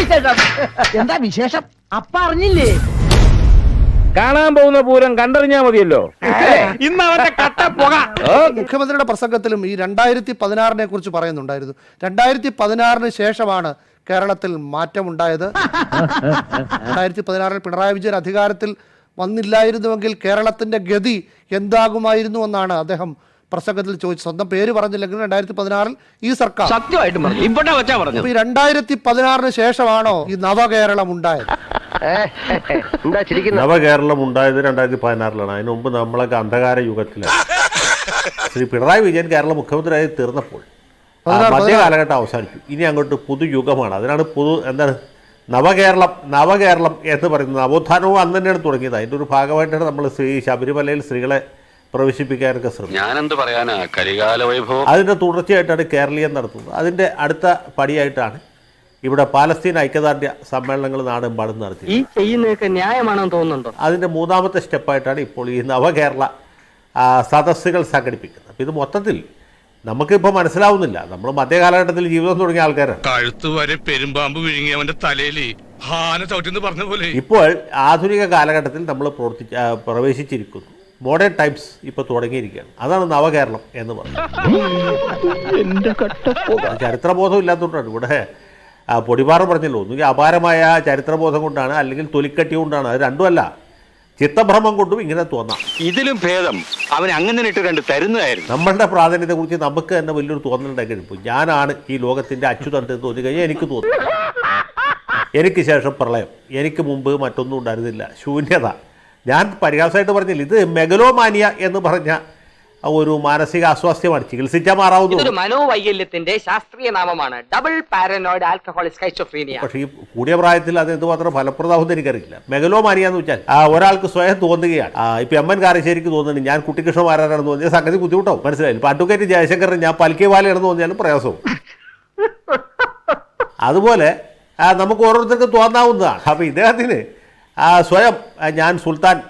വിശേഷം? എന്താ വിശേഷം? അപ്പ അറിഞ്ഞില്ലേ? കാണാൻ പോകുന്ന പൂരം കണ്ടറിഞ്ഞാ മതിയല്ലോ. ഇന്ന് അവന്റെ കട്ട പുക. മുഖ്യമന്ത്രിയുടെ പ്രസംഗത്തിലും ഈ രണ്ടായിരത്തി പതിനാറിനെ കുറിച്ച് പറയുന്നുണ്ടായിരുന്നു. രണ്ടായിരത്തി പതിനാറിന് ശേഷമാണ് കേരളത്തിൽ മാറ്റമുണ്ടായത്. രണ്ടായിരത്തി പതിനാറിൽ പിണറായി വിജയൻ അധികാരത്തിൽ വന്നില്ലായിരുന്നുവെങ്കിൽ കേരളത്തിന്റെ ഗതി എന്താകുമായിരുന്നു എന്നാണ് അദ്ദേഹം പ്രസംഗത്തിൽ ചോദിച്ചു. സ്വന്തം പേര് പറഞ്ഞില്ലെങ്കിൽ രണ്ടായിരത്തി പതിനാറിൽ ഈ സർക്കാർ. സത്യമായിട്ടും പറഞ്ഞു. ഇവിടെ വെച്ചാ പറഞ്ഞു ഈ രണ്ടായിരത്തി പതിനാറിന് ശേഷമാണോ ഈ നവകേരളം ഉണ്ടായത് നവകേരളം ഉണ്ടായത് രണ്ടായിരത്തി പതിനാറിലാണ് അതിനു മുമ്പ് നമ്മളൊക്കെ അന്ധകാര യുഗത്തിലാണ് ശ്രീ പിണറായി വിജയൻ കേരള മുഖ്യമന്ത്രിയായി തീർന്നപ്പോൾ. മധ്യ കാലഘട്ടം അവസാനിച്ചു. ഇനി അങ്ങോട്ട് പുതുയുഗമാണ്. അതിനാണ് പുതു എന്താണ് നവകേരളം നവകേരളം എന്ന് പറയുന്നത്. നവോത്ഥാനവും അന്ന് തന്നെയാണ് തുടങ്ങിയത്. അതിന്റെ ഒരു ഭാഗമായിട്ടാണ് നമ്മൾ ശ്രീ ശബരിമലയിൽ സ്ത്രീകളെ പ്രവേശിപ്പിക്കാനൊക്കെ ശ്രമിക്കും. ഞാനെന്ത് പറയാനാ? കരികാല വൈഭവം. അതിന്റെ തുടർച്ചയായിട്ടാണ് കേരളീയം നടത്തുന്നത്. അതിന്റെ അടുത്ത പടിയായിട്ടാണ് ഇവിടെ പാലസ്തീൻ ഐക്യദാർഢ്യ സമ്മേളനങ്ങൾ നാടെമ്പാടും നടത്തി ഈ ചെയ്യുന്നതൊക്കെ ന്യായമാണെന്ന് തോന്നുന്നുണ്ടോ? അതിന്റെ മൂന്നാമത്തെ സ്റ്റെപ്പായിട്ടാണ് ഇപ്പോൾ ഈ നവകേരള സദസ്സുകൾ സംഘടിപ്പിക്കുന്നത്. അപ്പം ഇത് മൊത്തത്തിൽ നമുക്കിപ്പോൾ മനസ്സിലാവുന്നില്ല. നമ്മൾ മധ്യകാലഘട്ടത്തിൽ ജീവിതം തുടങ്ങിയ ആൾക്കാരാണ്. കഴുത്ത് വരെ പെരുമ്പാമ്പ് വിഴുങ്ങി അവന്റെ തലയിൽ ഹാന ചവിട്ടിന്ന് പറഞ്ഞ പോലെ. ഇപ്പോൾ ആധുനിക കാലഘട്ടത്തിൽ നമ്മൾ പ്രവർത്തിച്ച് പ്രവേശിച്ചിരിക്കുന്നു. മോഡേൺ ടൈംസ് ഇപ്പോൾ തുടങ്ങിയിരിക്കുകയാണ്. അതാണ് നവകേരളം എന്ന് പറയുന്നത്. ചരിത്രബോധം ഇല്ലാത്തതുകൊണ്ടാണ്. ഇവിടെ ആ, പൊടിപാറ പറഞ്ഞല്ലോ. ഒന്നുകിൽ അപാരമായ ചരിത്രബോധം കൊണ്ടാണ് അല്ലെങ്കിൽ തൊലിക്കട്ടി കൊണ്ടാണ്. അത് രണ്ടുമല്ല. ചിത്തഭ്രമം കൊണ്ടും ഇങ്ങനെ തോന്നാം. ഇതിലും ഭേദം അവൻ അങ്ങനെ ഇട്ട് രണ്ട് തരുന്നതായിരുന്നു. നമ്മളുടെ പ്രാധാന്യത്തെ കുറിച്ച് നമുക്ക് തന്നെ വലിയൊരു തോന്നലുണ്ടെങ്കിലും കഴിയുമ്പോൾ ഞാനാണ് ഈ ലോകത്തിന്റെ അച്യുതണ്ട് എന്ന് തോന്നി കഴിഞ്ഞാൽ എനിക്ക് തോന്നുന്നു എനിക്ക് ശേഷം പ്രളയം. എനിക്ക് മുമ്പ് മറ്റൊന്നും ഉണ്ടായിരുന്നില്ല. ശൂന്യത. ഞാൻ പരിഹാസമായിട്ട് പറഞ്ഞില്ല. ഇത് മെഗലോമാനിയ എന്ന് പറഞ്ഞ ഒരു മാനസിക അസ്വാസ്ഥ്യമാണ്. ചികിത്സിച്ചാൽ മാറാവുന്നു മനോവൈകല്യത്തിന്റെ ശാസ്ത്രീയ നാമമാണ്. ഡബിൾ പാരനോയിഡ് ആൽക്കഹോളിക് സ്കൈസോഫ്രീനിയ പക്ഷേ ഈ കൂടിയ പ്രായത്തിൽ അത് എന്തുമാത്രം ഫലപ്രദമാകുമെന്ന് എനിക്കറിയില്ല. മെഗലോമാനിയ എന്ന് വെച്ചാൽ ആ, ഒരാൾക്ക് സ്വയം തോന്നുകയാണ്. ഇപ്പൊ എം എൻ കാരശ്ശേരിക്ക് തോന്നുന്നുണ്ട്. ഞാൻ കുട്ടിക്കൃഷ്ണമാരാണെന്ന് തോന്നിയ സംഗതി ബുദ്ധിമുട്ടാവും. മനസ്സിലായില്ല ഇപ്പൊ അഡ്വക്കേറ്റ് ജയശങ്കറിന് ഞാൻ പൽക്കേവാലയാണെന്ന് തോന്നിയാലും പ്രയാസവും. അതുപോലെ നമുക്ക് ഓരോരുത്തർക്കും തോന്നാവുന്നതാണ്. അപ്പൊ ഇദ്ദേഹത്തിന് സ്വയം ഞാൻ സുൽത്താൻ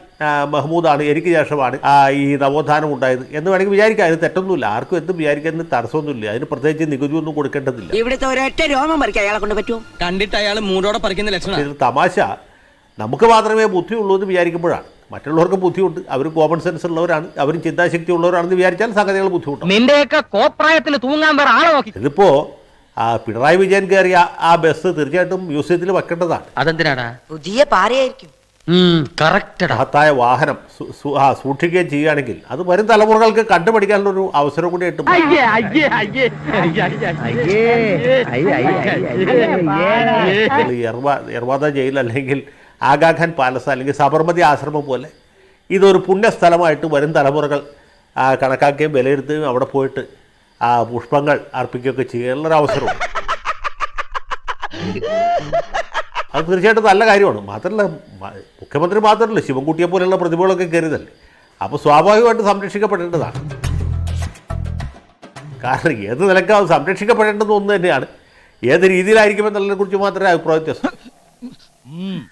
മെഹ്മൂദാണ് എനിക്ക് ശേഷമാണ് ഈ നവോത്ഥാനം ഉണ്ടായത് എന്ന് വേണമെങ്കിൽ വിചാരിക്കാം. അതിന് തെറ്റൊന്നുമില്ല. ആർക്കും എന്തും വിചാരിക്കാൻ തടസ്സമൊന്നുമില്ല. അതിന് പ്രത്യേകിച്ച് നികുതി ഒന്നും കൊടുക്കേണ്ടതില്ല. ഇവിടുത്തെ ഒരൊറ്റ രോമം പറിക്കാൻ അയാളെ കൊണ്ട് പറ്റുമോ? കണ്ടിട്ട് അയാൾ മൂടോടെ പറിക്കുന്ന ലക്ഷണം. തമാശ. നമുക്ക് മാത്രമേ ബുദ്ധിയുള്ളൂ എന്ന് വിചാരിക്കുമ്പോഴാണ്. മറ്റുള്ളവർക്ക് ബുദ്ധിയുണ്ട്. അവർ കോമൺ സെൻസ് ഉള്ളവരാണ്. അവരും ചിന്താശക്തി ഉള്ളവരാണെന്ന് വിചാരിച്ചാൽ സംഗതികൾ ബുദ്ധിമുട്ടും നിന്റെയൊക്കെ കോപ്രായത്തിൽ തൂങ്ങാൻ വേറെ ആളെ നോക്കി. ഇതിപ്പോ ആ പിണറായി വിജയൻ കയറിയ ആ ബസ് തീർച്ചയായിട്ടും മ്യൂസിയത്തിൽ വെക്കേണ്ടതാണ്. അതെന്തിനാടാ? പുതിയ പാരയായിരിക്കും മഹത്തായ വാഹനം ആ, സൂക്ഷിക്കുകയും ചെയ്യുകയാണെങ്കിൽ അത് വരും തലമുറകൾക്ക് കണ്ടുപഠിക്കാനുള്ള ഒരു അവസരം കൂടി കിട്ടും എർവാദ ജയിൽ അല്ലെങ്കിൽ ആഗാഖാൻ പാലസ് അല്ലെങ്കിൽ സബർമതി ആശ്രമം പോലെ ഇതൊരു പുണ്യസ്ഥലമായിട്ട് വരും തലമുറകൾ കണക്കാക്കുകയും വിലയിരുത്തുകയും അവിടെ പോയിട്ട് ആ പുഷ്പങ്ങൾ അർപ്പിക്കുകയൊക്കെ ചെയ്യാനുള്ളൊരു അവസരമുണ്ട് അത് തീർച്ചയായിട്ടും നല്ല കാര്യമാണ്. മാത്രമല്ല മുഖ്യമന്ത്രി മാത്രമല്ല ശിവൻകുട്ടിയെ പോലെയുള്ള പ്രതിഭകളൊക്കെ കരുതല്ലേ അപ്പോൾ സ്വാഭാവികമായിട്ട് സംരക്ഷിക്കപ്പെടേണ്ടതാണ്. കാരണം ഏത് നിലക്കാവും സംരക്ഷിക്കപ്പെടേണ്ടത് ഒന്ന് തന്നെയാണ്. ഏത് രീതിയിലായിരിക്കും എന്നുള്ളതിനെ കുറിച്ച് മാത്രമേ അഭിപ്രായ വ്യത്യാസം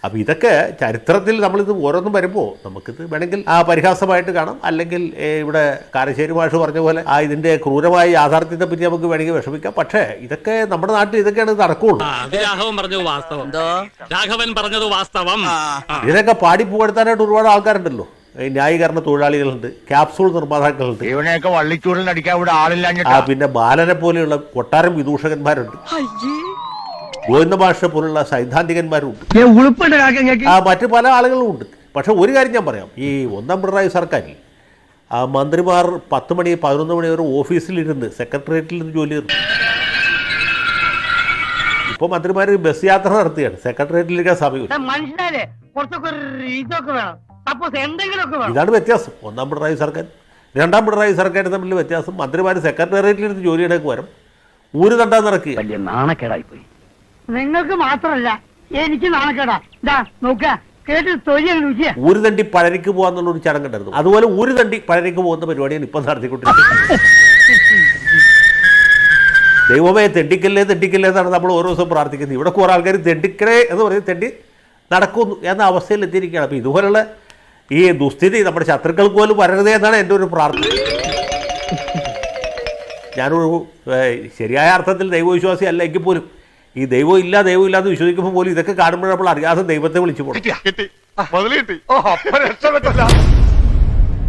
അപ്പൊ ഇതൊക്കെ ചരിത്രത്തിൽ നമ്മളിത് ഓരോന്നും വരുമ്പോൾ നമുക്കിത് വേണമെങ്കിൽ ആ പരിഹാസമായിട്ട് കാണാം. അല്ലെങ്കിൽ ഇവിടെ കാരശ്ശേരി മാഷ് പറഞ്ഞ പോലെ ആ ഇതിന്റെ ക്രൂരമായ യാഥാർത്ഥ്യത്തെ പറ്റി നമുക്ക് വേണമെങ്കിൽ വിഷമിക്കാം. പക്ഷേ ഇതൊക്കെ നമ്മുടെ നാട്ടിൽ ഇതൊക്കെയാണ് നടക്കുകയുള്ളൂ രാഘവൻ പറഞ്ഞത് വാസ്തവം. രാഘവൻ പറഞ്ഞത് വാസ്തവം. ഇതൊക്കെ പാടി പുകഴ്ത്താനായിട്ട് ഒരുപാട് ആൾക്കാരുണ്ടല്ലോ. ഈ ന്യായീകരണ തൊഴിലാളികളുണ്ട് ക്യാപ്സൂൾ നിർമ്മാതാക്കളുണ്ട്. ഇവനെയൊക്കെ വള്ളിച്ചൂടിൽ അടിക്കാൻ ഇവിടെ ആളില്ല പിന്നെ ബാലനെ പോലെയുള്ള കൊട്ടാരം വിദൂഷകന്മാരുണ്ട്. ഗോവിന്ദ ഭാഷ പോലുള്ള സൈദ്ധാന്തികന്മാരുണ്ട് ആ മറ്റ് പല ആളുകളും ഉണ്ട് പക്ഷെ ഒരു കാര്യം ഞാൻ പറയാം. ഈ ഒന്നാം പിണറായി സർക്കാരിൽ ആ മന്ത്രിമാർ പത്ത് മണി പതിനൊന്ന് മണി വരെ ഓഫീസിലിരുന്ന് സെക്രട്ടേറിയറ്റിൽ നിന്ന് ജോലി ചെയ്തു. ഇപ്പോൾ മന്ത്രിമാർ ബസ് യാത്ര നടത്തുകയാണ്. സെക്രട്ടേറിയറ്റിലേക്ക് സമയം ഇതാണ് വ്യത്യാസം. ഒന്നാം പിണറായി സർക്കാർ രണ്ടാം പിണറായി സർക്കാർ തമ്മിൽ വ്യത്യാസം. മന്ത്രിമാർ സെക്രട്ടേറിയറ്റിലിരുന്ന് ജോലിയിടേക്ക് വരും. ഊര് തണ്ടാൻ നടക്കുക വലിയ നാണക്കേടായി പോയി നിങ്ങൾക്ക് മാത്രമല്ല എനിക്ക് നാണക്കേടാ. ഇതാ നോക്ക കേട്ട് തൊഴിൽ രുചിയാ. ഊര് തണ്ടി പഴരിക്ക് പോവാന്നുള്ള ഒരു ചടങ്ങുണ്ടായിരുന്നു അതുപോലെ ഒരു തണ്ടി പഴരിക്ക് പോകുന്ന പരിപാടിയാണ് ഇപ്പം നടത്തിക്കൊണ്ടിരിക്കുന്നത്. ദൈവമേ തെണ്ടിക്കല്ലേ തെണ്ടിക്കല്ലേ എന്നാണ് നമ്മൾ ഓരോ ദിവസം പ്രാർത്ഥിക്കുന്നത്. ഇവിടെ കുറേ ആൾക്കാർ തെണ്ടിക്കലേ എന്ന് പറഞ്ഞ് തെണ്ടി നടക്കുന്നു എന്ന അവസ്ഥയിൽ എത്തിയിരിക്കുകയാണ്. അപ്പോൾ ഇതുപോലുള്ള ഈ ദുസ്ഥിതി നമ്മുടെ ശത്രുക്കൾക്ക് പോലും വരരുതേ എന്നാണ് എന്റെ ഒരു പ്രാർത്ഥന. ഞാനൊരു ശരിയായ അർത്ഥത്തിൽ ദൈവവിശ്വാസി അല്ല എങ്കിൽ പോലും ഈ ദൈവം ഇല്ല ദൈവം ഇല്ല എന്ന് വിശ്വസിക്കുമ്പോൾ പോലും ഇതൊക്കെ കാണുമ്പോഴപ്പോൾ നമ്മൾ അറിയാതെ ദൈവത്തെ വിളിച്ചു പോകും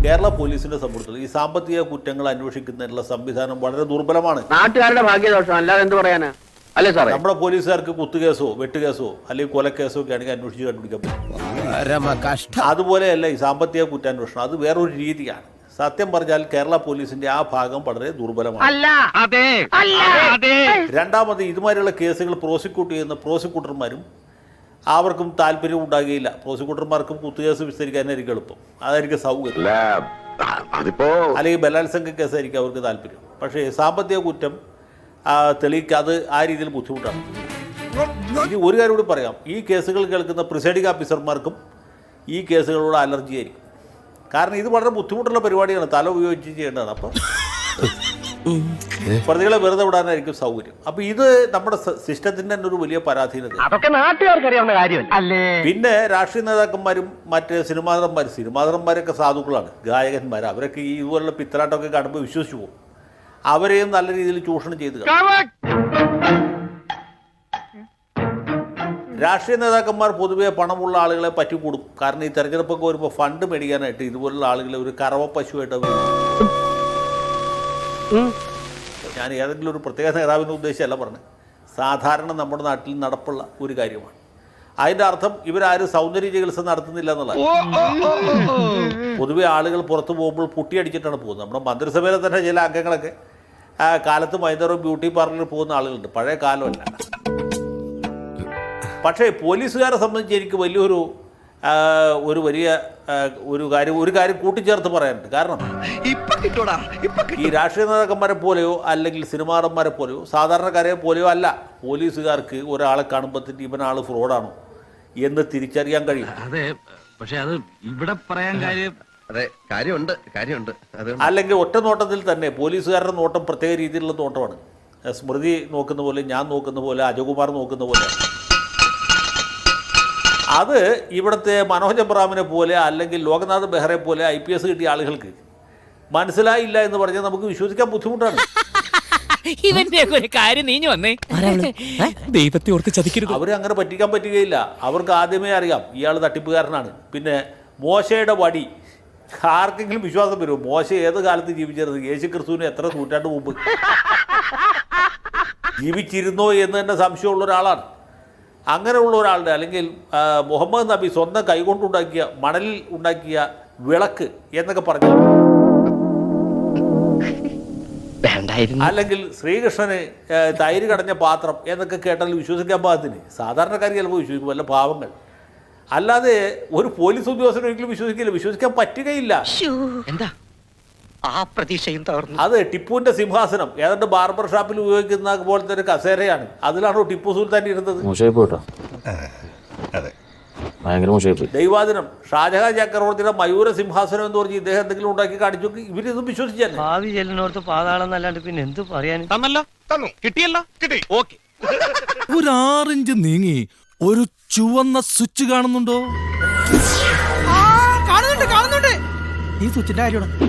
കേരള പോലീസിന്റെ സംബന്ധിച്ചിടത്തോളം ഈ സാമ്പത്തിക കുറ്റങ്ങൾ അന്വേഷിക്കുന്നതിനുള്ള സംവിധാനം വളരെ ദുർബലമാണ്. നാട്ടുകാരുടെ ഭാഗ്യദോഷം അല്ലാതെ എന്ത് പറയാനാ? അല്ലേ സാറേ? നമ്മുടെ പോലീസുകാർക്ക് കുത്തുകേസോ വെട്ടുകേസോ അല്ലെങ്കിൽ കൊലക്കേസോ ഒക്കെ ആണെങ്കിൽ അന്വേഷിച്ച് കണ്ടുപിടിക്കാൻ പറ്റും. അതുപോലെയല്ല ഈ സാമ്പത്തിക കുറ്റാന്വേഷണം. അത് വേറൊരു രീതിയാണ്. സത്യം പറഞ്ഞാൽ കേരള പോലീസിന്റെ ആ ഭാഗം വളരെ ദുർബലമാണ്. അല്ല. അതെ. അതെ. രണ്ടാമത് ഇതുമാതിരിയുള്ള കേസുകൾ പ്രോസിക്യൂട്ട് ചെയ്യുന്ന പ്രോസിക്യൂട്ടർമാരും അവർക്കും താല്പര്യം ഉണ്ടാകുകയില്ല. പ്രോസിക്യൂട്ടർമാർക്കും കുത്തുകേസ് വിസ്തരിക്കാനായിരിക്കും എളുപ്പം. അതായിരിക്കും സൗകര്യം. അതിപ്പോ അല്ലെങ്കിൽ ബലാത്സംഗ കേസായിരിക്കും അവർക്ക് താല്പര്യം. പക്ഷേ സാമ്പത്തിക കുറ്റം തെളിയിക്കുക തെളിയിക്കാതെ ആ രീതിയിൽ ബുദ്ധിമുട്ടാണ്. ഇനി ഒരു കാര്യം കൂടി പറയാം. ഈ കേസുകൾ കേൾക്കുന്ന പ്രിസൈഡിംഗ് ഓഫീസർമാർക്കും ഈ കേസുകളോട് അലർജി ആയിരിക്കും കാരണം ഇത് വളരെ ബുദ്ധിമുട്ടുള്ള പരിപാടിയാണ്. തല ഉപയോഗിച്ച് ചെയ്യേണ്ടതാണ്. അപ്പം പ്രതികളെ വെറുതെ വിടാനായിരിക്കും സൗകര്യം. അപ്പൊ ഇത് നമ്മുടെ സിസ്റ്റത്തിന്റെ തന്നെ ഒരു വലിയ പരാധീനത. അതൊക്കെ അല്ലേ? പിന്നെ രാഷ്ട്രീയ നേതാക്കന്മാരും മറ്റ് സിനിമാ നടന്മാർ സിനിമാ നടന്മാരൊക്കെ സാധുക്കളാണ്. ഗായകന്മാർ അവരൊക്കെ ഈ ഇതുപോലുള്ള പിത്തലാട്ടമൊക്കെ കാണുമ്പോൾ വിശ്വസിച്ചു പോകും. അവരെയും നല്ല രീതിയിൽ ചൂഷണം ചെയ്ത്. രാഷ്ട്രീയ നേതാക്കന്മാർ പൊതുവെ പണമുള്ള ആളുകളെ പറ്റിക്കൂടും കാരണം ഈ തെരഞ്ഞെടുപ്പൊക്കെ വരുമ്പോൾ ഫണ്ട് മേടിക്കാനായിട്ട് ഇതുപോലുള്ള ആളുകളെ ഒരു കറവ പശുവായിട്ട് ഞാൻ ഏതെങ്കിലും ഒരു പ്രത്യേക നേതാവിന്റെ ഉദ്ദേശമല്ല പറഞ്ഞത്. സാധാരണ നമ്മുടെ നാട്ടിൽ നടപ്പുള്ള ഒരു കാര്യമാണ്. അതിന്റെ അർത്ഥം ഇവരാരും സൗന്ദര്യ ചികിത്സ നടത്തുന്നില്ല എന്നുള്ളത് പൊതുവെ ആളുകൾ പുറത്തു പോകുമ്പോൾ പുട്ടിയടിച്ചിട്ടാണ് പോകുന്നത്. നമ്മുടെ മന്ത്രിസഭയിലെ തന്നെ ചില അംഗങ്ങളൊക്കെ ആ, കാലത്ത് വൈകുന്നേരം ബ്യൂട്ടി പാർലറിൽ പോകുന്ന ആളുകളുണ്ട്. പഴയ കാലമല്ല. പക്ഷേ പോലീസുകാരെ സംബന്ധിച്ച് എനിക്ക് വലിയൊരു ഒരു വലിയ ഒരു കാര്യം ഒരു കാര്യം കൂട്ടിച്ചേർത്ത് പറയാനുണ്ട്. കാരണം ഈ രാഷ്ട്രീയ നേതാക്കന്മാരെ പോലെയോ അല്ലെങ്കിൽ സിനിമാ നടന്മാരെ പോലെയോ സാധാരണക്കാരെ പോലെയോ അല്ല. പോലീസുകാർക്ക് ഒരാളെ കാണുമ്പോഴത്തേക്ക് ഇവനാൾ ഫ്രോഡാണോ എന്ന് തിരിച്ചറിയാൻ കഴിയും. അതെ പക്ഷേ അത് ഇവിടെ പറയാൻ കാര്യം അതെ കാര്യമുണ്ട് കാര്യമുണ്ട്. അല്ലെങ്കിൽ ഒറ്റ നോട്ടത്തിൽ തന്നെ പോലീസുകാരുടെ നോട്ടം പ്രത്യേക രീതിയിലുള്ള നോട്ടമാണ്. സ്മൃതി നോക്കുന്ന പോലെ ഞാൻ നോക്കുന്ന പോലെ അജയകുമാർ നോക്കുന്ന പോലെ അത് ഇവിടുത്തെ മനോജ് അബ്രാമിനെ പോലെ അല്ലെങ്കിൽ ലോകനാഥ് ബെഹ്റെ പോലെ ഐ പി എസ് കിട്ടിയ ആളുകൾക്ക് മനസ്സിലായില്ല എന്ന് പറഞ്ഞാൽ നമുക്ക് വിശ്വസിക്കാൻ ബുദ്ധിമുട്ടാണ്. ഇവന്റെ ഒരു കാര്യം നീഞ്ഞു വന്നേ. ദൈവത്തെ ഓർത്ത് ചതിക്കരുത്. അവർ അങ്ങനെ പറ്റിക്കാൻ പറ്റുകയില്ല. അവർക്ക് ആദ്യമേ അറിയാം ഇയാൾ തട്ടിപ്പുകാരനാണ്. പിന്നെ മോശയുടെ വടി. ആർക്കെങ്കിലും വിശ്വാസം വരുമോ? മോശ ഏത് കാലത്ത് ജീവിച്ചിരുന്നത് യേശു ക്രിസ്തുവിന് എത്ര നൂറ്റാണ്ട് മുമ്പ്? ജീവിച്ചിരുന്നോ എന്ന് തന്നെ സംശയമുള്ള ഒരാളാണ്. അങ്ങനെയുള്ള ഒരാളുടെ അല്ലെങ്കിൽ മുഹമ്മദ് നബി സ്വന്തം കൈകൊണ്ടുണ്ടാക്കിയ മണലിൽ ഉണ്ടാക്കിയ വിളക്ക് എന്നൊക്കെ പറഞ്ഞു അല്ലെങ്കിൽ ശ്രീകൃഷ്ണന് തൈര് കടഞ്ഞ പാത്രം എന്നൊക്കെ കേട്ടാൽ വിശ്വസിക്കാൻ പാകത്തിന്. സാധാരണക്കാർ ചിലപ്പോൾ വിശ്വസിക്കും വല്ല പാവങ്ങൾ. അല്ലാതെ ഒരു പോലീസ് ഉദ്യോഗസ്ഥനൊരിക്കലും വിശ്വസിക്കില്ല. വിശ്വസിക്കാൻ പറ്റുകയില്ല. എന്താ? ആ പ്രതീക്ഷയും തകർന്നു. അത് ടിപ്പുവിന്റെ സിംഹാസനം. ഏതാണ്ട് ബാർബർ ഷാപ്പിൽ ഉപയോഗിക്കുന്ന പോലത്തെ ഒരു കസേരയാണ്. അതിലാണോ ടിപ്പു സുൽത്താൻ ഇരുന്നത്? ദൈവാദിനം ഷാജഹാൻ ചക്രവർത്തിയുടെ മയൂര സിംഹാസനം എന്ന് പറഞ്ഞ് ഇദ്ദേഹം എന്തെങ്കിലും ഉണ്ടാക്കി കാണിച്ചു ഇവരിതും വിശ്വസിച്ചല്ലേ ഭാവി ചെല്ലിനോർത്ത് പാതാളം എന്നല്ലാണ്ട് പിന്നെ എന്ത് പറയാൻ? തന്നല്ലോ? തന്നു. കിട്ടിയല്ലോ? കിട്ടി. ഓക്കെ. ഒരു ആറിഞ്ച് നീങ്ങി ഒരു ചുവന്ന സ്വിച്ച് കാണുന്നുണ്ടോ? കാണുന്നുണ്ട് കാണുന്നുണ്ട്. ഈ സ്വിച്ചിന്റെ കാര്യമാണ്?